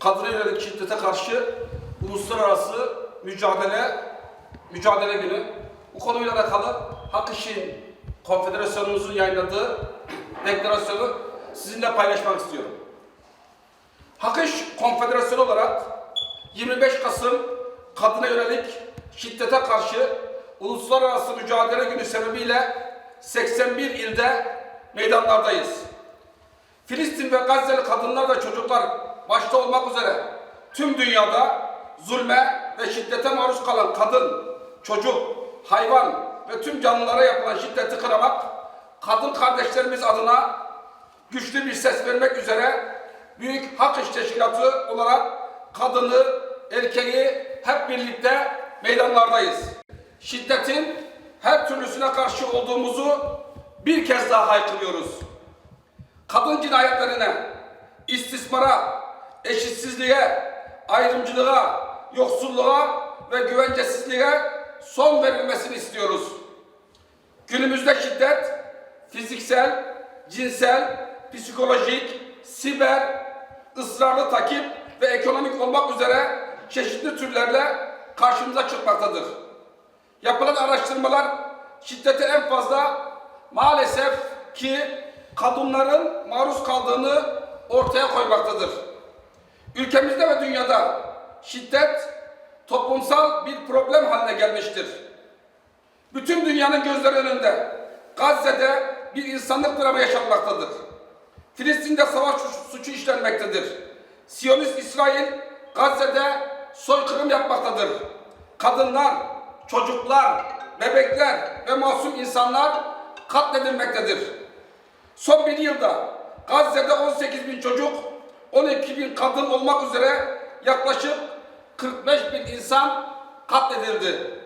kadına yönelik şiddete karşı uluslararası mücadele mücadele günü. Bu konuyla alakalı Hak İş'in Konfederasyonumuzun yayınladığı deklarasyonu sizinle paylaşmak istiyorum. Hak İş Konfederasyonu olarak 25 Kasım kadına yönelik şiddete karşı uluslararası mücadele günü sebebiyle 81 ilde meydanlardayız. Filistin ve Gazze'li kadınlar ve çocuklar başta olmak üzere tüm dünyada zulme ve şiddete maruz kalan kadın, çocuk, hayvan ve tüm canlılara yapılan şiddeti kıramak, kadın kardeşlerimiz adına güçlü bir ses vermek üzere Büyük Hak İş Teşkilatı olarak kadını, erkeği hep birlikte meydanlardayız. Şiddetin her türlüsüne karşı olduğumuzu bir kez daha haykırıyoruz kadın cinayetlerine, istismara, eşitsizliğe, ayrımcılığa, yoksulluğa ve güvencesizliğe son verilmesini istiyoruz. Günümüzde şiddet fiziksel, cinsel, psikolojik, siber, ısrarlı takip ve ekonomik olmak üzere çeşitli türlerle karşımıza çıkmaktadır. Yapılan araştırmalar şiddete en fazla maalesef ki kadınların maruz kaldığını ortaya koymaktadır. Ülkemizde ve dünyada şiddet toplumsal bir problem haline gelmiştir. Bütün dünyanın gözleri önünde Gazze'de bir insanlık dramı yaşanmaktadır. Filistin'de savaş suçu işlenmektedir. Siyonist İsrail Gazze'de soykırım yapmaktadır. Kadınlar, çocuklar, bebekler ve masum insanlar katledilmektedir. Son bir yılda Gazze'de 18 bin çocuk, 12 bin kadın olmak üzere yaklaşık 45 bin insan katledildi.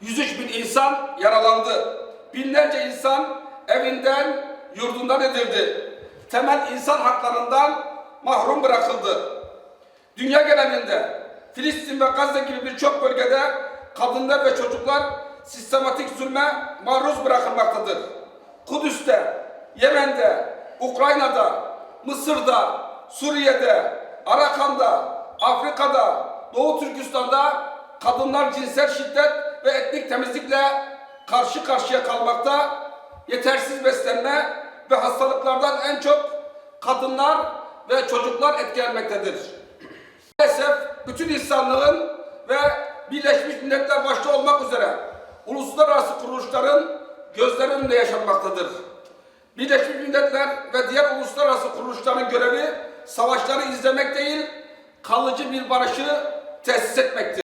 103 bin insan yaralandı. Binlerce insan evinden, yurdundan edildi. Temel insan haklarından mahrum bırakıldı. Dünya genelinde Filistin ve Gazze gibi birçok bölgede kadınlar ve çocuklar sistematik zulme maruz bırakılmaktadır. Kudüs'te, Yemen'de, Ukrayna'da, Mısır'da, Suriye'de, Arakan'da, Afrika'da, Doğu Türkistan'da kadınlar cinsel şiddet ve etnik temizlikle karşı karşıya kalmakta, yetersiz beslenme ve hastalıklardan en çok kadınlar ve çocuklar etkilenmektedir. Maalesef bütün insanlığın ve Birleşmiş Milletler başta olmak üzere uluslararası kuruluşların gözleri önünde yaşanmaktadır. Birleşmiş Milletler ve diğer uluslararası kuruluşların görevi savaşları izlemek değil, kalıcı bir barışı tesis etmektir.